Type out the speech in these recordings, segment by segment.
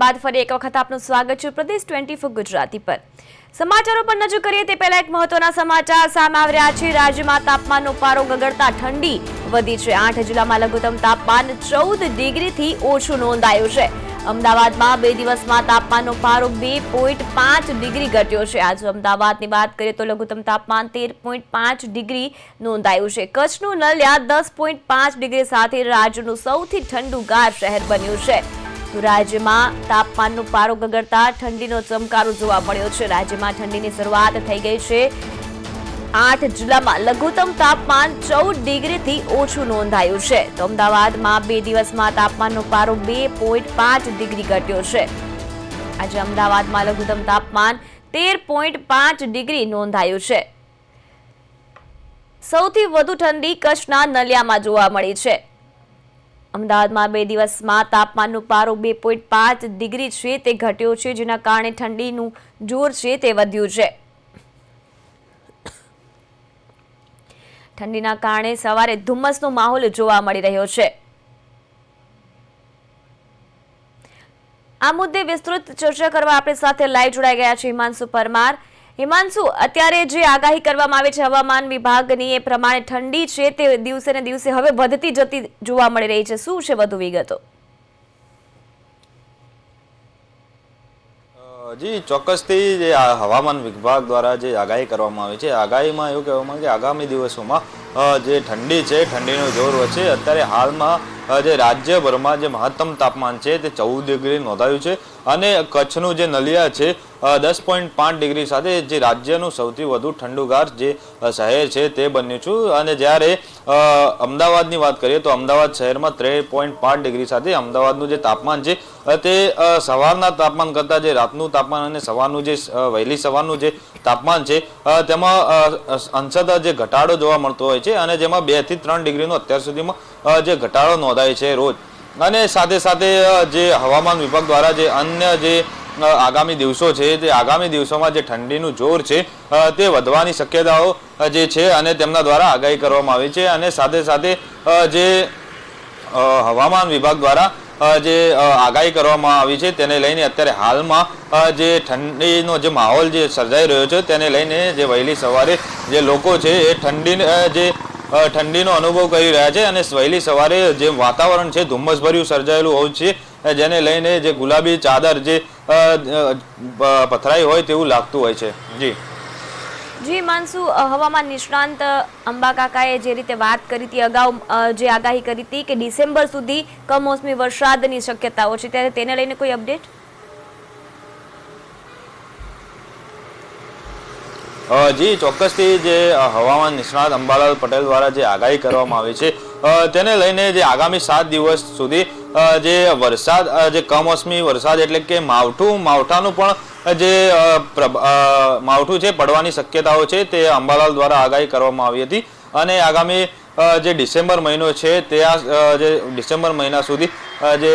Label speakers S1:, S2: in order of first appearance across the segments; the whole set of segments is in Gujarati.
S1: બાદ ફરી એક વખત આપનું સ્વાગત છે પ્રદેશ ટ્વેન્ટી ફોર ગુજરાતી પર. સમાચારો પર નજર કરીએ તે પહેલા એક મહત્વના સમાચાર સામે આવી રહ્યા છે. રાજ્યમાં તાપમાનનો પારો ગગડતા ઠંડી વધી છે. આઠ જિલ્લામાં લઘુત્તમ તાપમાન ચૌદ ડિગ્રીથી ઓછું નોંધાયું છે. અમદાવાદમાં બે દિવસમાં તાપમાનનો પારો બે પોઈન્ટ પાંચ ડિગ્રી ઘટ્યો છે. આજે અમદાવાદની વાત કરીએ તો લઘુત્તમ તાપમાન તેર પોઈન્ટ પાંચ ડિગ્રી નોંધાયું છે. કચ્છનું નલિયા દસ પોઈન્ટ પાંચ ડિગ્રી સાથે રાજ્યનું સૌથી ઠંડુગાર શહેર બન્યું છે. રાજ્યમાં તાપમાનનો પારો ગગડતા ઠંડીનો ચમકારો જોવા મળ્યો છે. રાજ્યમાં ઠંડીની શરૂઆત થઈ ગઈ છે. આઠ જિલ્લામાં લઘુત્તમ તાપમાન ચૌદ ડિગ્રીથી ઓછું નોંધાયું છે. તો અમદાવાદમાં બે દિવસમાં તાપમાનનો પારો બે પોઈન્ટ પાંચ ડિગ્રી ઘટ્યો છે. આજે અમદાવાદમાં લઘુત્તમ તાપમાન તેર પોઈન્ટ પાંચ ડિગ્રી નોંધાયું છે. સૌથી વધુ ઠંડી કચ્છના નલિયામાં જોવા મળી છે. અમદાવાદમાં બે દિવસમાં તાપમાનનો પારો બે ડિગ્રી છે, તે ઘટ્યો છે, જેના કારણે ઠંડીનું જોર છે, તે વધ્યું છે. ઠંડીના કારણે સવારે ધુમ્મસનો માહોલ જોવા મળી રહ્યો છે. આ મુદ્દે વિસ્તૃત ચર્ચા કરવા આપણી સાથે લાઈવ જોડાઈ ગયા છે હિમાંશુ પરમાર. હિમાંશુ, અત્યારે જે આગાહી કરવામાં આવે છે, હવામાન વિભાગની એ પ્રમાણે ઠંડી છે, તે દિવસે ને દિવસે હવે વધતી જતી જોવા મળી રહી છે. શું છે વધુ વિગતો?
S2: જી, ચોક્કસથી જે હવામાન વિભાગ દ્વારા જે આગાહી કરવામાં આવી છે, આગાહીમાં એવું કહેવામાં આવે કે આગામી દિવસોમાં જે ઠંડી છે, ઠંડીનો જોર વચ્ચે અત્યારે હાલમાં જે રાજ્યભરમાં જે મહત્તમ તાપમાન છે, તે ચૌદ ડિગ્રી નોંધાયું છે. અને કચ્છનું જે નલિયા છે દસ પોઈન્ટ પાંચ ડિગ્રી સાથે જે રાજ્યનું સૌથી વધુ ઠંડુગાર જે શહેર છે તે બન્યું છું. અને જ્યારે અમદાવાદની વાત કરીએ તો અમદાવાદ શહેરમાં ત્રે પોઈન્ટ પાંચ ડિગ્રી સાથે અમદાવાદનું જે તાપમાન છે તે સવારના તાપમાન કરતાં જે રાતનું તાપમાન અને સવારનું જે વહેલી સવારનું જે તાપમાન છે તેમાં અ, અ, જે ઘટાડો જોવા મળતો હોય છે અને જેમાં બેથી ત્રણ ડિગ્રીનો અત્યાર સુધીમાં જે ઘટાડો નોંધાય છે રોજ. અને સાથે સાથે જે હવામાન વિભાગ દ્વારા જે અન્ય જે આગામી દિવસો છે તે આગામી દિવસોમાં જે ઠંડીનું જોર છે તે વધવાની શક્યતાઓ જે છે અને તેમના દ્વારા આગાહી કરવામાં આવી છે અને સાથે સાથે જે હવામાન વિભાગ દ્વારા જે આગાહી કરવામાં આવી છે તેને લઈને અત્યારે હાલમાં જે ઠંડીનો જે માહોલ જે સર્જાઈ રહ્યો છે તેને લઈને જે વહેલી સવારે જે લોકો છે એ ઠંડી જે ઠંડીનો અનુભવ કરી રહ્યા છે અને વહેલી સવારે જે વાતાવરણ છે, ધુમ્મસભર્યું સર્જાયેલું હોય છે. જેને લઈને જે ગુલાબી ચાદર જે પથરાઈ હોય તેવું લાગતું હોય છે. જી.
S1: જી માનસુ હવામાન નિષ્ણાંત અંબા કાકાએ જે રીતે વાત કરી હતી, અગાઉ જે આગાહી કરી હતી કે ડિસેમ્બર સુધી કમોસમી વરસાદની શક્યતાઓ છે, ત્યારે તેને લઈને કોઈ અપડેટ?
S2: જી, ચોક્કસથી જે હવામાન નિષ્ણાત અંબાલાલ પટેલ દ્વારા જે આગાહી કરવામાં આવી છે તેને લઈને જે આગામી સાત દિવસ સુધી જે વરસાદ જે કમોસમી વરસાદ એટલે કે માવઠું, માવઠાનું પણ જે માવઠું છે, પડવાની શક્યતાઓ છે, તે અંબાલાલ દ્વારા આગાહી કરવામાં આવી હતી. અને આગામી જે ડિસેમ્બર મહિનો છે, તે આ જે ડિસેમ્બર મહિના સુધી જે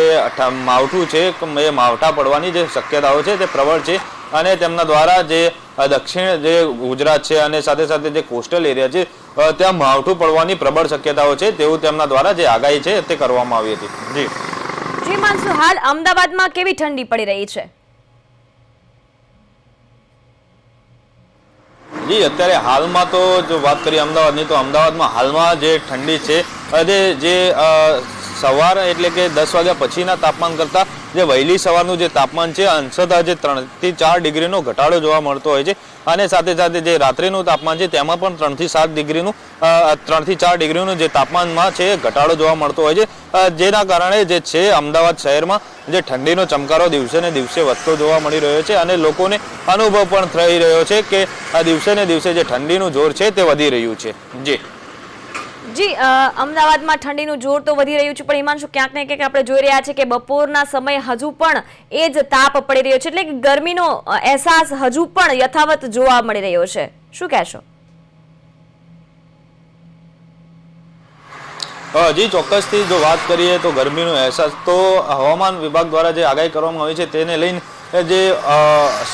S2: માવઠું છે એ માવઠા પડવાની જે શક્યતાઓ છે, તે પ્રબળ છે. અને તેમના દ્વારા જે દક્ષિણ જે ગુજરાત છે અને સાથે સાથે જે કોસ્ટલ એરિયા છે ત્યાં માવઠું પડવાની પ્રબળ શક્યતાઓ છે તેવું તેમના દ્વારા જે આગાહી છે તે કરવામાં આવી હતી. જી.
S1: જી માનસુ હાલ અમદાવાદમાં કેવી ઠંડી પડી રહી છે?
S2: જી અત્યારે હાલમાં તો જો વાત કરીએ અમદાવાદની તો અમદાવાદમાં હાલમાં જે ઠંડી છે અને જે જે સવાર એટલે કે દસ વાગ્યા પછીના તાપમાન કરતાં જે વહેલી સવારનું જે તાપમાન છે, અંશતઃ જે ત્રણથી ચાર ડિગ્રીનો ઘટાડો જોવા મળતો હોય છે. અને સાથે સાથે જે રાત્રિનું તાપમાન છે, તેમાં પણ ત્રણથી સાત ડિગ્રીનું ત્રણથી ચાર ડિગ્રીનું જે તાપમાનમાં છે, ઘટાડો જોવા મળતો હોય છે. જેના કારણે જે છે, અમદાવાદ શહેરમાં જે ઠંડીનો ચમકારો દિવસે ને દિવસે વધતો જોવા મળી રહ્યો છે અને લોકોને અનુભવ પણ થઈ રહ્યો છે કે દિવસે ને દિવસે જે ઠંડીનું જોર છે, તે વધી રહ્યું છે. જી.
S1: જી અમદાવાદમાં ઠંડીનું જોર તો વધી રહ્યું છે, પણ હિમાંશુ, ક્યાંક ને ક્યાંક આપણે જોઈ રહ્યા છે કે બપોરના સમય હજુ પણ એ જ તાપ પડી રહ્યો છે, એટલે કે ગરમીનો અહેસાસ હજુ પણ યથાવત જોવા મળી રહ્યો છે. શું કહેશો?
S2: જી, ચોક્કસથી જો વાત કરીએ તો ગરમીનો અહેસાસ તો હવામાન વિભાગ દ્વારા જે આગાહી કરવામાં આવી છે, તેને લઈને જે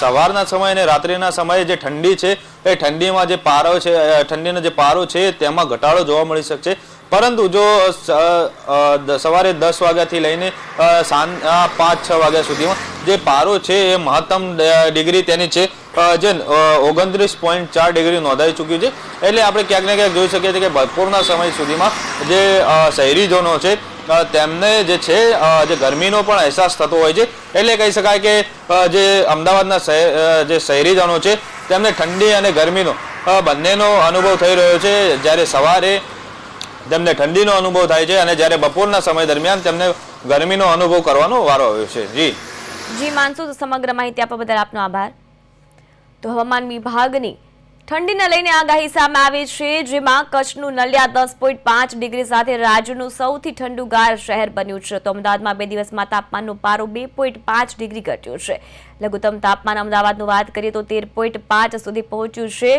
S2: સવારના સમયે અને રાત્રિના સમયે જે ઠંડી છે, એ ઠંડીમાં જે પારો છે ઠંડીનો જે પારો છે, તેમાં ઘટાડો જોવા મળી શકશે. પરંતુ જો સવારે દસ વાગ્યાથી લઈને સાંજના સાંજ પાંચ, છ વાગ્યા સુધીમાં જે પારો છે, એ મહત્તમ ડિગ્રી તેની છે. જે ઓગણત્રીસ પોઈન્ટ ચાર ડિગ્રી નોંધાઈ ચૂક્યું છે. એટલે આપણે ક્યાંક ને ક્યાંક જોઈ શકીએ છીએ કે બપોરના સમય સુધીમાં જે શહેરી શહેરીજનો છે તેમને જે છે જે ગરમીનો પણ અહેસાસ થતો હોય છે. એટલે કહી શકાય કે જે અમદાવાદના જે શહેરીજનો છે, તેમને ઠંડી અને ગરમીનો બંનેનો અનુભવ થઈ રહ્યો છે. જ્યારે સવારે તેમને ઠંડીનો અનુભવ થાય છે અને જ્યારે બપોરના સમય દરમિયાન તેમને ગરમીનો અનુભવ કરવાનો વારો આવ્યો છે. જી.
S1: જી માનસુ સમગ્ર માહિતી આપવા બદલ આપનો આભાર. તો હવામાન વિભાગની ઠંડીને લઈને આગાહી સામે આવી છે, જેમાં કચ્છનું નલિયા દસ પોઈન્ટ પાંચ ડિગ્રી સાથે રાજ્યનું સૌથી ઠંડુગાર શહેર બન્યું છે. તો અમદાવાદમાં બે દિવસમાં તાપમાનનો પારો બે પોઈન્ટ પાંચ ડિગ્રી ઘટ્યો છે. લઘુત્તમ તાપમાન અમદાવાદનું વાત કરીએ તો તેર પોઈન્ટ પાંચ સુધી પહોંચ્યું છે.